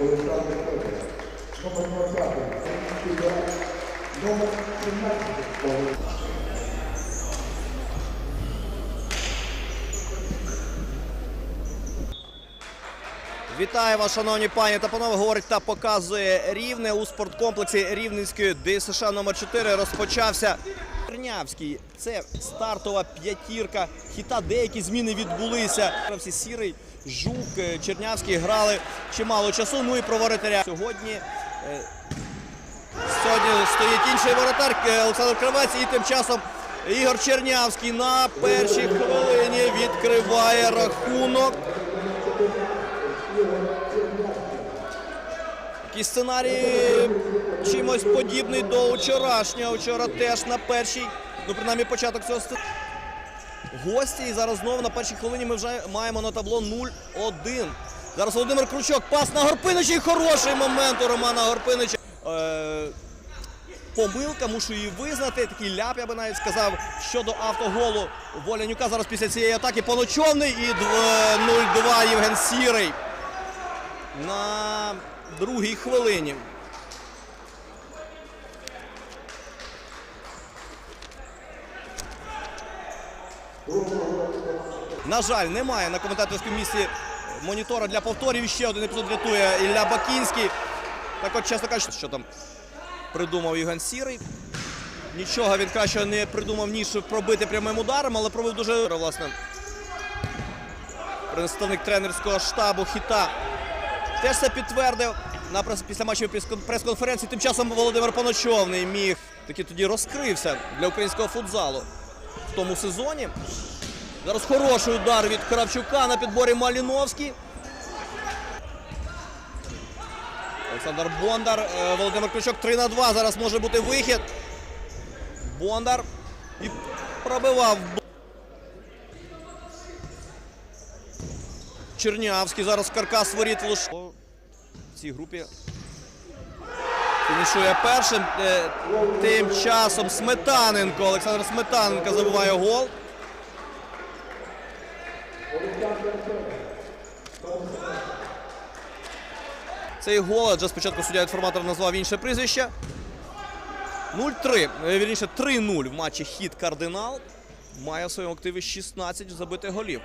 Олександр Федорович. Номер 20. Номер 17. Вітаю вас, шановні пані та панове. Говорить та показує рівне у спорткомплексі Рівненської ДСШ номер 4 розпочався. Чернявський. Це стартова п'ятірка. Хіта деякі зміни відбулися. Всі сірий, жук, е, Чернявський грали чимало часу. Ну і про воротаря. Сьогодні, е, сьогодні стоїть інший воротар е, Олександр Кривець. І тим часом Ігор Чернявський на першій хвилині відкриває рахунок. Такий сценарій чимось подібний до вчорашнього. Вчора теж на першій, ну принаймні початок цього сценарію. Гості і зараз знову на першій хвилині ми вже маємо на табло 0-1. Зараз Володимир Кручок, пас на Горпинича і хороший момент у Романа Горпинича. Е, помилка, мушу її визнати. Такий ляп, я би навіть сказав, щодо автоголу Волянюка. Зараз після цієї атаки поночовний і 0-2 Євген Сірий на другій хвилині. На жаль, немає на коментаторському місці монітора для повторів. Ще один епізод рятує Ілля Бакінський. Так от, чесно кажучи, що там придумав Євген Сірий. Нічого він краще не придумав, ніж пробити прямим ударом, але пробив дуже власне. Представник тренерського штабу Хіта теж це підтвердив на після матчу прес- прес-конференції. Тим часом Володимир Поночовний міг таки тоді розкрився для українського футзалу в тому сезоні. Зараз хороший удар від Кравчука на підборі Маліновський. Олександр Бондар, е, Володимир Ключок 3 на 2. Зараз може бути вихід. Бондар і пробивав. Чернявський зараз каркас воріт лиш. Цій групі фінішує першим. Е, Тим часом Сметаненко. Олександр Сметаненко забиває гол. Цей гол, адже спочатку суддя інформатор назвав інше прізвище. 0-3, е, вірніше 3-0 в матчі хід кардинал. Має в своєму активі 16 забитих голів.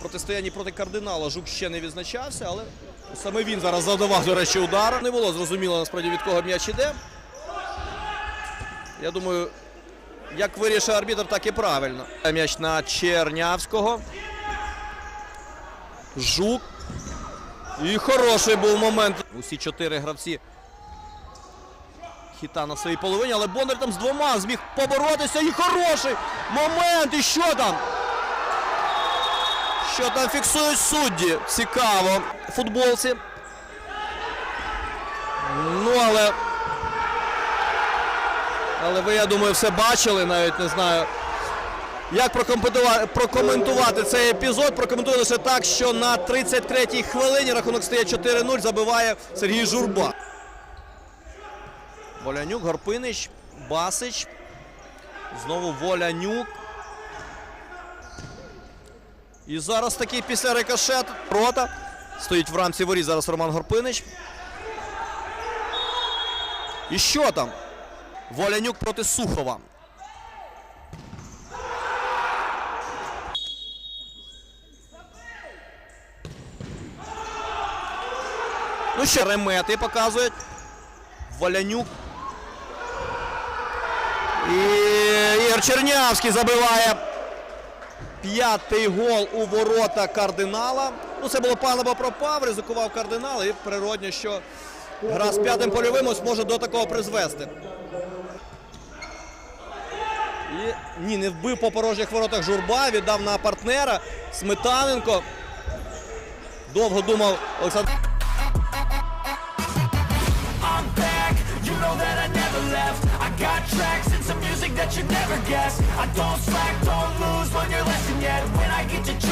Протистоянні проти кардинала Жук ще не відзначався, але саме він зараз завдавав, до речі, удар. Не було зрозуміло насправді від кого м'яч іде. Я думаю, як вирішив арбітр, так і правильно. М'яч на Чернявського. Жук. І хороший був момент. Усі чотири гравці хіта на своїй половині, але Бондар там з двома зміг поборотися. І хороший момент. І що там? Що там фіксують судді? Цікаво. Футболці. Ну, але. Але ви, я думаю, все бачили, навіть не знаю. Як прокоментувати, цей епізод? Прокоментую лише так, що на 33-й хвилині рахунок стає 4-0, забиває Сергій Журба. Волянюк, Горпинич, Басич. Знову Волянюк. І зараз такий після рикошет. Рота. Стоїть в рамці воріт зараз Роман Горпинич. І що там? Волянюк проти Сухова. Ну що, ремети показують. Волянюк. І Ігор Чернявський забиває п'ятий гол у ворота кардинала. Ну, це було паливо пропав, ризикував кардинал і природньо, що гра з п'ятим польовим ось може до такого призвести. І ні, не вбив по порожніх воротах журба, віддав на партнера. Сметаненко. Довго думав Олександр. You never guess. I don't slack, don't lose, learn your lesson yet. When I get to choose